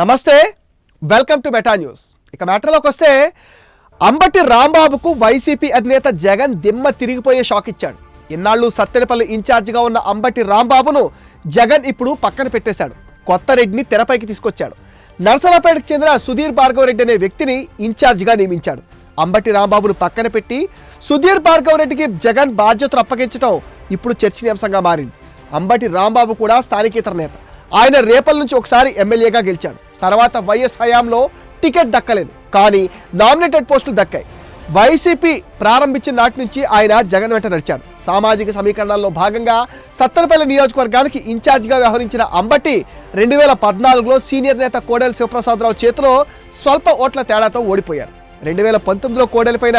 నమస్తే welcome to meta news. ఇక మ్యాటర్లోకి వస్తే అంబటి రాంబాబుకు వైసీపీ అధినేత జగన్ దిమ్మ తిరిగిపోయే షాక్ ఇచ్చాడు. ఇన్నాళ్ళు సత్తెనపల్లి ఇన్ఛార్జిగా ఉన్న అంబటి రాంబాబును జగన్ ఇప్పుడు పక్కన పెట్టేశాడు. కొత్త రెడ్డిని తెరపైకి తీసుకొచ్చాడు. నర్సరాపేటకు చెందిన సుధీర్ భార్గవ్ రెడ్డి అనే వ్యక్తిని ఇన్ఛార్జిగా నియమించాడు. అంబటి రాంబాబును పక్కన పెట్టి సుధీర్ భార్గవ్ రెడ్డికి జగన్ బాధ్యతలు అప్పగించడం ఇప్పుడు చర్చనీయాంశంగా మారింది. అంబటి రాంబాబు కూడా స్థానికేతర నేత. ఆయన రేపల నుంచి ఒకసారి ఎమ్మెల్యేగా గెలిచాడు. తర్వాత వైఎస్ హయాంలో టికెట్ దక్కలేదు. కానీ నామినేటెడ్ పోస్టులు దక్కాయి. వైసీపీ ప్రారంభించిన నాటి నుంచి ఆయన జగన్ వెంట నడిచాడు. సామాజిక సమీకరణాల్లో భాగంగా సత్తెనపల్లి నియోజకవర్గానికి ఇన్ఛార్జిగా వ్యవహరించిన అంబటి రెండు వేల పద్నాలుగులో సీనియర్ నేత కోడెల శివప్రసాదరావు చేతిలో స్వల్ప ఓట్ల తేడాతో ఓడిపోయారు. రెండు వేల పంతొమ్మిదిలో కోడెలపైన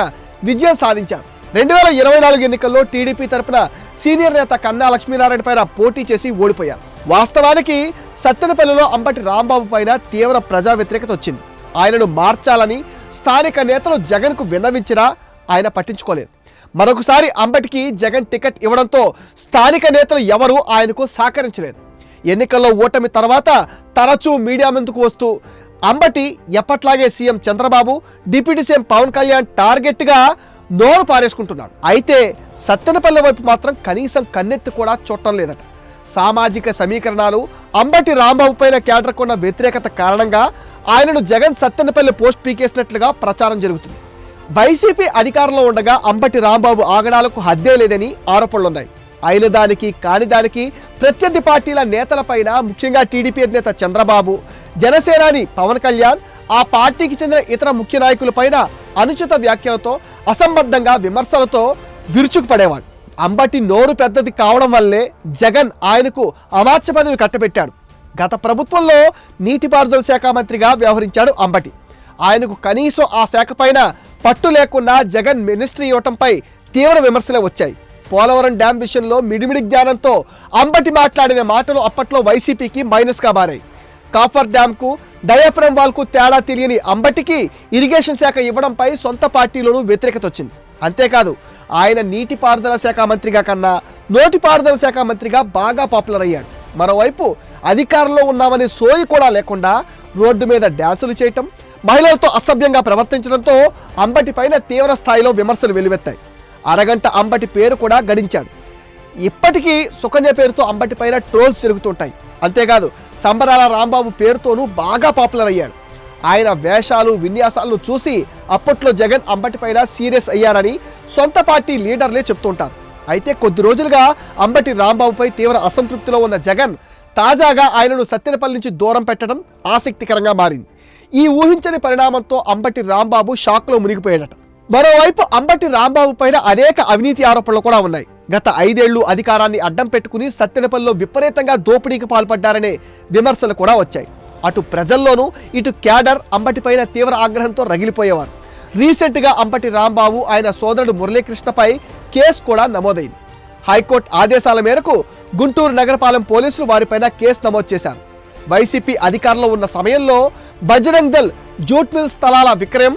విజయం సాధించారు. రెండు వేల ఇరవై నాలుగు ఎన్నికల్లో టీడీపీ తరపున సీనియర్ నేత కన్నా లక్ష్మీనారాయణ పైన పోటీ చేసి ఓడిపోయారు. వాస్తవానికి సత్తెనపల్లిలో అంబటి రాంబాబు పైన తీవ్ర ప్రజా వ్యతిరేకత వచ్చింది. ఆయనను మార్చాలని స్థానిక నేతలు జగన్కు విన్నవించినా ఆయన పట్టించుకోలేదు. మరొకసారి అంబటికి జగన్ టికెట్ ఇవ్వడంతో స్థానిక నేతలు ఎవరూ ఆయనకు సహకరించలేదు. ఎన్నికల్లో ఓటమి తర్వాత తరచూ మీడియా ముందుకు వస్తూ అంబటి ఎప్పట్లాగే CM Chandrababu deputy CM Pawan Kalyan టార్గెట్గా నోరు పారేసుకుంటున్నాడు. అయితే సత్తెనపల్లి వైపు మాత్రం కనీసం కన్నెత్తి కూడా చూడటం లేదట. సామాజిక సమీకరణాలు అంబటి రాంబాబు పైన కేటర్కొన్న వ్యతిరేకత కారణంగా ఆయనను జగన్ సత్తెనపల్లి పోస్ట్ పీకేసినట్లుగా ప్రచారం జరుగుతుంది. వైసీపీ అధికారంలో ఉండగా అంబటి రాంబాబు ఆగడాలకు హద్దే లేదని ఆరోపణలున్నాయి. అయిన దానికి కాని దానికి ప్రత్యర్థి పార్టీల నేతలపైన ముఖ్యంగా టీడీపీ అధినేత చంద్రబాబు జనసేనాని పవన్ కళ్యాణ్ ఆ పార్టీకి చెందిన ఇతర ముఖ్య నాయకులపైన అనుచిత వ్యాఖ్యలతో అసంబద్ధంగా విమర్శలతో విరుచుకుపడేవాడు. అంబటి నోరు పెద్దది కావడం వల్లే జగన్ ఆయనకు అమాత్య పదవి కట్టబెట్టాడు. గత ప్రభుత్వంలో నీటిపారుదల శాఖ మంత్రిగా వ్యవహరించాడు అంబటి. ఆయనకు కనీసం ఆ శాఖ పైన పట్టు లేకుండా జగన్ మినిస్ట్రీ ఇవ్వటంపై తీవ్ర విమర్శలే వచ్చాయి. పోలవరం డ్యాం విషయంలో మిడిమిడి జ్ఞానంతో అంబటి మాట్లాడిన మాటలు అప్పట్లో వైసీపీకి మైనస్గా మారాయి. కాఫర్ డ్యాంకు డయాఫ్రమ్ వాల్కు తేడా తెలియని అంబటికి ఇరిగేషన్ శాఖ ఇవ్వడంపై సొంత పార్టీలోనూ వ్యతిరేకత వచ్చింది. అంతేకాదు ఆయన నీటిపారుదల శాఖ మంత్రిగా కన్నా నోటిపారుదల శాఖ మంత్రిగా బాగా పాపులర్ అయ్యాడు. మరోవైపు అధికారంలో ఉన్నామనే సోయి కూడా లేకుండా రోడ్డు మీద డ్యాన్సులు చేయటం మహిళలతో అసభ్యంగా ప్రవర్తించడంతో అంబటి పైన తీవ్ర స్థాయిలో విమర్శలు వెలువెత్తాయి అరగంట అంబటి పేరు కూడా గడించాడు. ఇప్పటికీ సుకన్య పేరుతో అంబటి పైన ట్రోల్స్ జరుగుతుంటాయి అంతేకాదు సంబరాల రాంబాబు పేరుతోనూ బాగా పాపులర్ అయ్యాడు. ఆయన వేషాలు విన్యాసాలను చూసి అప్పట్లో జగన్ అంబటిపైన సీరియస్ అయ్యారని సొంత పార్టీ లీడర్లే చెప్తుంటారు. అయితే కొద్ది రోజులుగా అంబటి రాంబాబుపై తీవ్ర అసంతృప్తిలో ఉన్న జగన్ తాజాగా ఆయనను సత్తెనపల్లి నుంచి దూరం పెట్టడం ఆసక్తికరంగా మారింది. ఈ ఊహించని పరిణామంతో అంబటి రాంబాబు షాక్లో మునిగిపోయాడట. మరోవైపు అంబటి రాంబాబు పైన అనేక అవినీతి ఆరోపణలు కూడా ఉన్నాయి. గత ఐదేళ్ళు అధికారాన్ని అడ్డం పెట్టుకుని సత్తెనపల్లిలో విపరీతంగా దోపిడీకి పాల్పడ్డారనే విమర్శలు కూడా వచ్చాయి. అటు ప్రజల్లోనూ ఇటు క్యాడర్ అంబటిపైన తీవ్ర ఆగ్రహంతో రగిలిపోయేవారు. రీసెంట్గా అంబటి రాంబాబు ఆయన సోదరుడు మురళీకృష్ణపై కేసు కూడా నమోదైంది. హైకోర్టు ఆదేశాల మేరకు గుంటూరు నగరపాలెం పోలీసులు వారిపైన కేసు నమోదు చేశారు. వైసీపీ అధికారంలో ఉన్న సమయంలో బజరంగ్ దల్ జూట్ మిల్ స్థలాల విక్రయం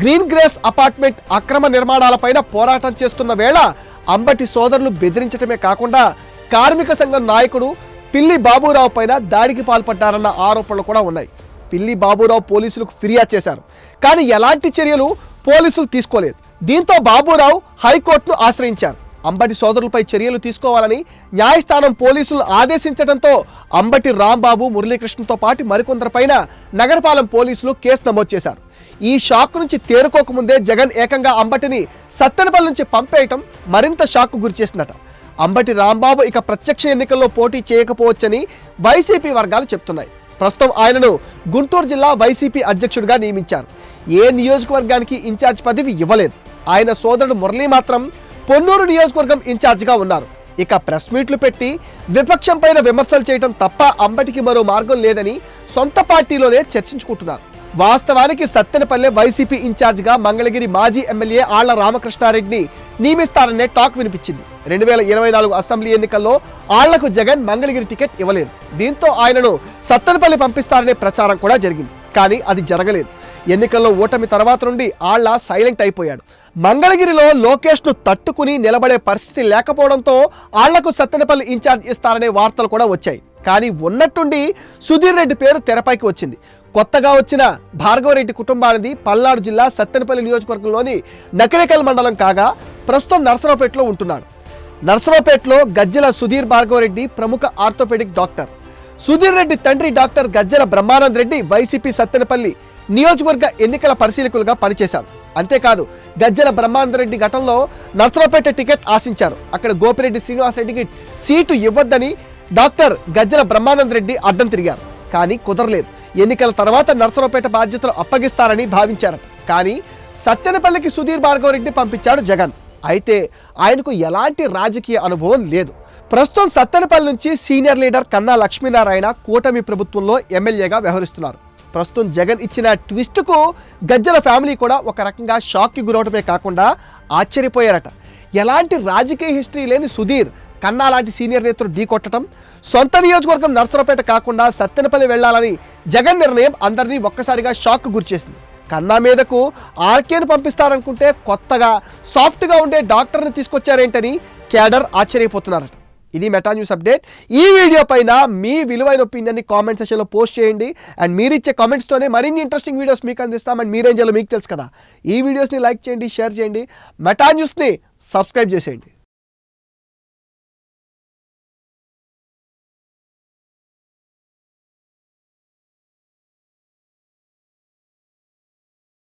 గ్రీన్ గ్రేస్ అపార్ట్మెంట్ అక్రమ నిర్మాణాలపైన పోరాటం చేస్తున్న వేళ అంబటి సోదరులు బెదిరించడమే కాకుండా కార్మిక సంఘం నాయకుడు పిల్లి బాబురావు పైన దాడికి పాల్పడ్డారన్న ఆరోపణలు కూడా ఉన్నాయి. పిల్లి బాబురావు పోలీసులకు ఫిర్యాదు చేశారు. కానీ ఎలాంటి చర్యలు పోలీసులు తీసుకోలేదు. దీంతో బాబురావు హైకోర్టును ఆశ్రయించారు. అంబటి సోదరులపై చర్యలు తీసుకోవాలని న్యాయస్థానం పోలీసులు ఆదేశించడంతో అంబటి రాంబాబు మురళీకృష్ణతో పాటు మరికొందరిపైన నగరపాలెం పోలీసులు కేసు నమోదు చేశారు. ఈ షాక్ నుంచి తేరుకోకముందే జగన్ ఏకంగా అంబటిని సత్తెనపల్లి నుంచి పంపేయటం మరింత షాక్ గురిచేసిందట. అంబటి రాంబాబు ఇక ప్రత్యక్ష ఎన్నికల్లో పోటీ చేయకపోవచ్చని వైసీపీ వర్గాలు చెప్తున్నాయి. ప్రస్తుతం ఆయనను గుంటూరు జిల్లా వైసీపీ అధ్యక్షుడిగా నియమించారు. ఏ నియోజకవర్గానికి ఇన్ఛార్జ్ పదవి ఇవ్వలేదు. ఆయన సోదరుడు మురళీ మాత్రం పొన్నూరు నియోజకవర్గం ఇన్ఛార్జ్గా ఉన్నారు. ఇక ప్రెస్ మీట్లు పెట్టి విపక్షం పైన విమర్శలు చేయడం తప్ప అంబటికి మరో మార్గం లేదని సొంత పార్టీలోనే చర్చించుకుంటున్నారు. వాస్తవానికి సత్తెనపల్లె వైసీపీ ఇన్ఛార్జిగా మంగళగిరి మాజీ ఎమ్మెల్యే ఆళ్ళ రామకృష్ణారెడ్డిని నియమిస్తారనే టాక్ వినిపించింది. రెండు వేల ఇరవై నాలుగు అసెంబ్లీ ఎన్నికల్లో ఆళ్ళకు జగన్ మంగళగిరి టికెట్ ఇవ్వలేదు. దీంతో ఆయనను సత్తెనపల్లి పంపిస్తారనే ప్రచారం కూడా జరిగింది. కానీ అది జరగలేదు. ఎన్నికల్లో ఓటమి తర్వాత నుండి ఆళ్ళ సైలెంట్ అయిపోయాడు. మంగళగిరిలో లోకేష్ను తట్టుకుని నిలబడే పరిస్థితి లేకపోవడంతో ఆళ్ళకు సత్తెనపల్లి ఇన్ఛార్జ్ ఇస్తారనే వార్తలు కూడా వచ్చాయి. కానీ ఉన్నట్టుండి సుధీర్ రెడ్డి పేరు తెరపైకి వచ్చింది. కొత్తగా వచ్చిన భార్గవరెడ్డి కుటుంబానిది పల్నాడు జిల్లా సత్తెనపల్లి నియోజకవర్గంలోని నకిరేకల్ మండలం కాగా ప్రస్తుతం నర్సరావుపేటలో ఉంటున్నాడు. నర్సరావుపేటలో గజ్జల సుధీర్ భార్గవరెడ్డి ప్రముఖ ఆర్థోపెడిక్ డాక్టర్. సుధీర్ రెడ్డి తండ్రి డాక్టర్ గజ్జల బ్రహ్మానంద్ రెడ్డి వైసీపీ సత్తెనపల్లి నియోజకవర్గ ఎన్నికల పరిశీలకులుగా పనిచేశారు. అంతేకాదు గజ్జల బ్రహ్మానంద రెడ్డి ఘటనలో నర్సరావుపేట టికెట్ ఆశించారు. అక్కడ గోపిరెడ్డి శ్రీనివాసరెడ్డికి సీటు ఇవ్వద్దని డాక్టర్ గజ్జల బ్రహ్మానంద రెడ్డి అడ్డం తిరిగారు. కానీ కుదరలేదు. ఎన్నికల తర్వాత నర్సరావుపేట బాధ్యతలు అప్పగిస్తారని భావించారట కానీ సత్తెనపల్లికి సుధీర్ భార్గవరెడ్డి పంపించాడు జగన్. అయితే ఆయనకు ఎలాంటి రాజకీయ అనుభవం లేదు. ప్రస్తుతం సత్తెనపల్లి నుంచి సీనియర్ లీడర్ కన్నా లక్ష్మీనారాయణ కూటమి ప్రభుత్వంలో ఎమ్మెల్యేగా వ్యవహరిస్తున్నారు. ప్రస్తుతం జగన్ ఇచ్చిన ట్విస్ట్కు గజ్జల ఫ్యామిలీ కూడా ఒక రకంగా షాక్కి గురవటమే కాకుండా ఆశ్చర్యపోయారట. ఎలాంటి రాజకీయ హిస్టరీ లేని సుధీర్ కన్నా లాంటి సీనియర్ నేతలు ఢీకొట్టడం సొంత నియోజకవర్గం నర్సరావుపేట కాకుండా సత్తెనపల్లి వెళ్ళాలని జగన్ నిర్ణయం అందరినీ ఒక్కసారిగా షాక్ గురిచేసింది. కన్నా మీదకు ఆర్కేను పంపిస్తారనుకుంటే కొత్తగా సాఫ్ట్గా ఉండే డాక్టర్ని తీసుకొచ్చారేంటని క్యాడర్ ఆశ్చర్యపోతున్నారట. ఇది మెటా న్యూస్ అప్డేట్ ఈ వీడియో పైన మీ విలువైన ఒపీనియన్ని కామెంట్ సెషన్లో పోస్ట్ చేయండి. అండ్ మీరు ఇచ్చే కామెంట్స్తోనే మరిన్ని ఇంట్రెస్టింగ్ వీడియోస్ మీకు అందిస్తాం అండ్ మీరేం చేయాలో మీకు తెలుసు కదా. ఈ వీడియోస్ని లైక్ చేయండి షేర్ చేయండి. మెటా న్యూస్ని సబ్స్క్రైబ్ చేసేయండి.